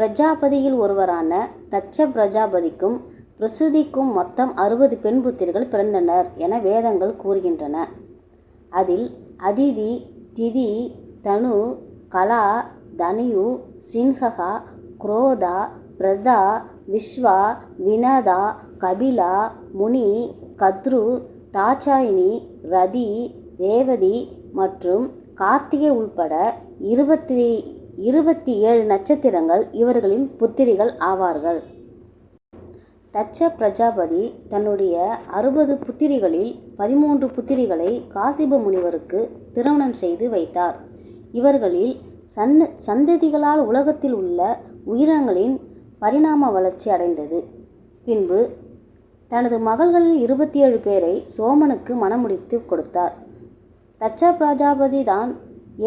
பிரஜாபதியில் ஒருவரான தட்ச பிரஜாபதிக்கும் பிரசூதிக்கும் மொத்தம் அறுபது பெண் புத்திரர்கள் பிறந்தனர் என வேதங்கள் கூறுகின்றன. அதில் அதிதி திதி தனு கலா தனியு சின்ஹகா குரோதா பிரதா விஸ்வா வினதா கபிலா முனி கத்ரு தாச்சாயினி ரதி ரேவதி மற்றும் கார்த்திகை உள்பட இருபத்தி இருபத்தி ஏழு நட்சத்திரங்கள் இவர்களின் புத்திரிகள் ஆவார்கள். தட்ச பிரஜாபதி தன்னுடைய அறுபது புத்திரிகளில் பதிமூன்று புத்திரிகளை காசிப முனிவருக்கு திருமணம் செய்து வைத்தார். இவர்களில் சந்ததிகளால் உலகத்தில் உள்ள உயிரினங்களின் பரிணாம வளர்ச்சி அடைந்தது. பின்பு தனது மகள்களில் இருபத்தி ஏழு பேரை சோமனுக்கு மணமுடித்துக் கொடுத்தார். தச்ச பிரஜாபதி தான்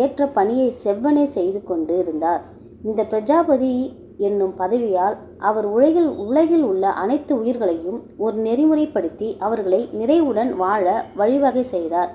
ஏற்ற பணியை செவ்வனே செய்து கொண்டு இருந்தார். இந்த பிரஜாபதி என்னும் பதவியால் அவர் உலகில் உலகில் உள்ள அனைத்து உயிர்களையும் ஒரு நெறிமுறைப்படுத்தி அவர்களை நிறைவுடன் வாழ வழிவகை செய்தார்.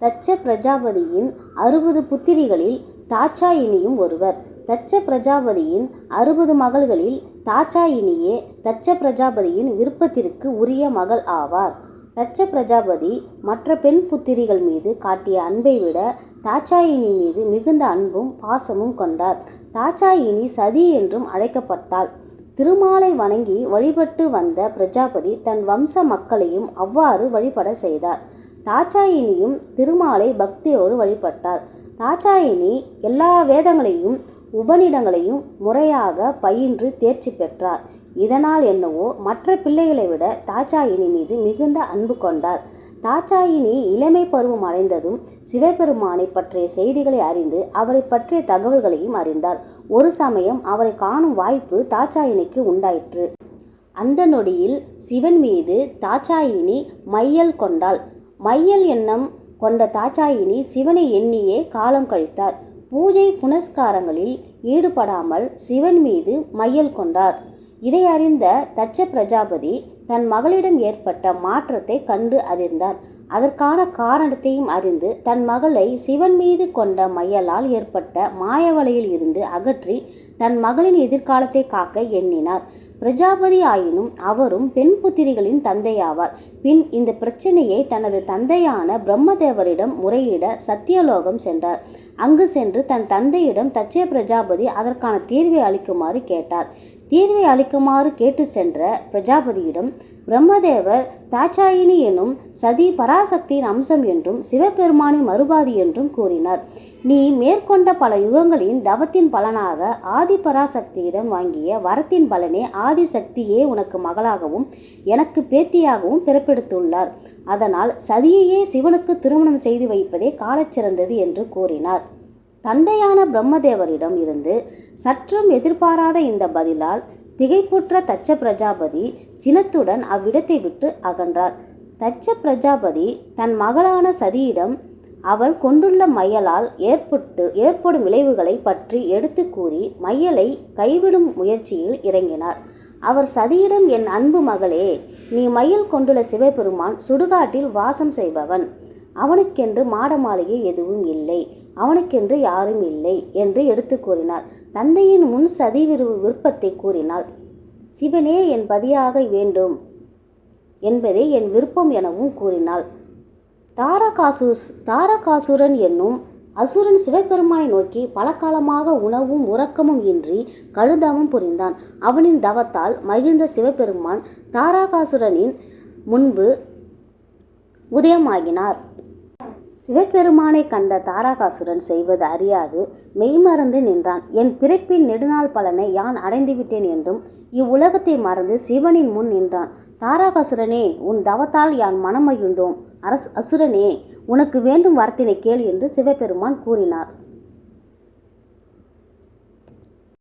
தச்ச பிரஜாபதியின் அறுபது புத்திரிகளில் தாட்சாயினியும் ஒருவர். தச்ச பிரஜாபதியின் அறுபது மகள்களில் தாச்சாயினியே தச்ச பிரஜாபதியின் விருப்பத்திற்கு உரிய மகள் ஆவார். தட்ச பிரஜாபதி மற்ற பெண் புத்திரிகள் மீது காட்டிய அன்பை விட தாச்சாயினி மீது மிகுந்த அன்பும் பாசமும் கொண்டார். தாச்சாயினி சதி என்றும் அழைக்கப்பட்டாள். திருமாலை வணங்கி வழிபட்டு வந்த பிரஜாபதி தன் வம்ச மக்களையும் அவ்வாறு வழிபட செய்தார். தாச்சாயினியும் திருமாலை பக்தியோடு வழிபட்டார். தாச்சாயினி எல்லா வேதங்களையும் உபநிடங்களையும் முறையாக பயின்று தேர்ச்சி பெற்றார். இதனால் என்னவோ மற்ற பிள்ளைகளை விட தாச்சாயினி மீது மிகுந்த அன்பு கொண்டார். தாச்சாயினி இளமை பருவம் அடைந்ததும் சிவபெருமானைப் பற்றிய செய்திகளை அறிந்து அவரைப் பற்றிய தகவல்களையும் அறிந்தார். ஒரு சமயம் அவரை காணும் வாய்ப்பு தாச்சாயினிக்கு உண்டாயிற்று. அந்த நொடியில் சிவன் மீது தாச்சாயினி மையல் கொண்டாள். மையல் எண்ணம் கொண்ட தாச்சாயினி சிவனை எண்ணியே காலம் கழித்தார். பூஜை புனஸ்காரங்களில் ஈடுபடாமல் சிவன் மீது மையல் கொண்டார். இதை அறிந்த தட்ச பிரஜாபதி தன் மகளிடம் ஏற்பட்ட மாற்றத்தை கண்டு அதிர்ந்தார். அதற்கான காரணத்தையும் அறிந்து தன் மகளை சிவன் மீது கொண்ட மையலால் ஏற்பட்ட மாயவலையில் இருந்து அகற்றி தன் மகளின் எதிர்காலத்தை காக்க எண்ணினார். பிரஜாபதி ஆயினும் அவரும் பெண் புத்திரிகளின் தந்தையாவார். பின் இந்த பிரச்சனையை தனது தந்தையான பிரம்மதேவரிடம் முறையிட சத்தியலோகம் சென்றார். அங்கு சென்று தன் தந்தையிடம் தச்சே பிரஜாபதி அதற்கான தீர்வை அளிக்குமாறு கேட்டார். தீர்வை அளிக்குமாறு கேட்டு சென்ற பிரஜாபதியிடம் பிரம்மதேவர் தாட்சாயினி எனும் சதி பராசக்தியின் அம்சம் என்றும் சிவபெருமானின் மறுபாதி என்றும் கூறினார். நீ மேற்கொண்ட பல யுகங்களின் தவத்தின் பலனாக ஆதிபராசக்தியிடம் வாங்கிய வரத்தின் பலனே ஆதிசக்தியே உனக்கு மகளாகவும் எனக்கு பேத்தியாகவும் பிறப்பெடுத்துள்ளார். அதனால் சதியையே சிவனுக்கு திருமணம் செய்து வைப்பதே காலச்சிறந்தது என்று கூறினார். தந்தையான பிரம்மதேவரிடம் இருந்து சற்றும் எதிர்பாராத இந்த பதிலால் திகைப்புற்ற தச்ச பிரஜாபதி சினத்துடன் அவ்விடத்தை விட்டு அகன்றார். தச்ச பிரஜாபதி தன் மகளான சதியிடம் அவள் கொண்டுள்ள மையலால் ஏற்பட்டு ஏற்படும் விளைவுகளைப் பற்றி எடுத்து கூறி மையலை கைவிடும் முயற்சியில் இறங்கினார். அவர் சதியிடம் என் அன்பு மகளே நீ மயில் கொண்டுள்ள சிவபெருமான் சுடுகாட்டில் வாசம் செய்பவன். அவனுக்கென்று மாட மாளிகை எதுவும் இல்லை. அவனுக்கென்று யாரும் இல்லை என்று எடுத்துக் கூறினார். தந்தையின் முன் சதி விருப்பத்தைக் கூறினாள். சிவனே என் பதியாக வேண்டும் என்பதே என் விருப்பம் எனவும் கூறினாள். தாரகாசுரன் என்னும் அசுரன் சிவபெருமானை நோக்கி பலகாலமாக உணவும் உறக்கமும் இன்றி கடுந்தவம் புரிந்தான். அவனின் தவத்தால் மகிழ்ந்த சிவபெருமான் தாரகாசுரனின் முன்பு உதயமாகினார். சிவபெருமானைக் கண்ட தாரகாசுரன் செய்வது அறியாது மெய்மறந்து நின்றான். என் பிறப்பின் நெடுநாள் பலனை யான் அடைந்துவிட்டேன் என்றும் இவ்வுலகத்தை மறந்து சிவனின் முன் நின்றான். தாராகாசுரனே உன் தவத்தால் யான் மனம் அரசு அசுரனே உனக்கு வேண்டும் வரத்தினைக் கேள் என்று சிவபெருமான் கூறினார்.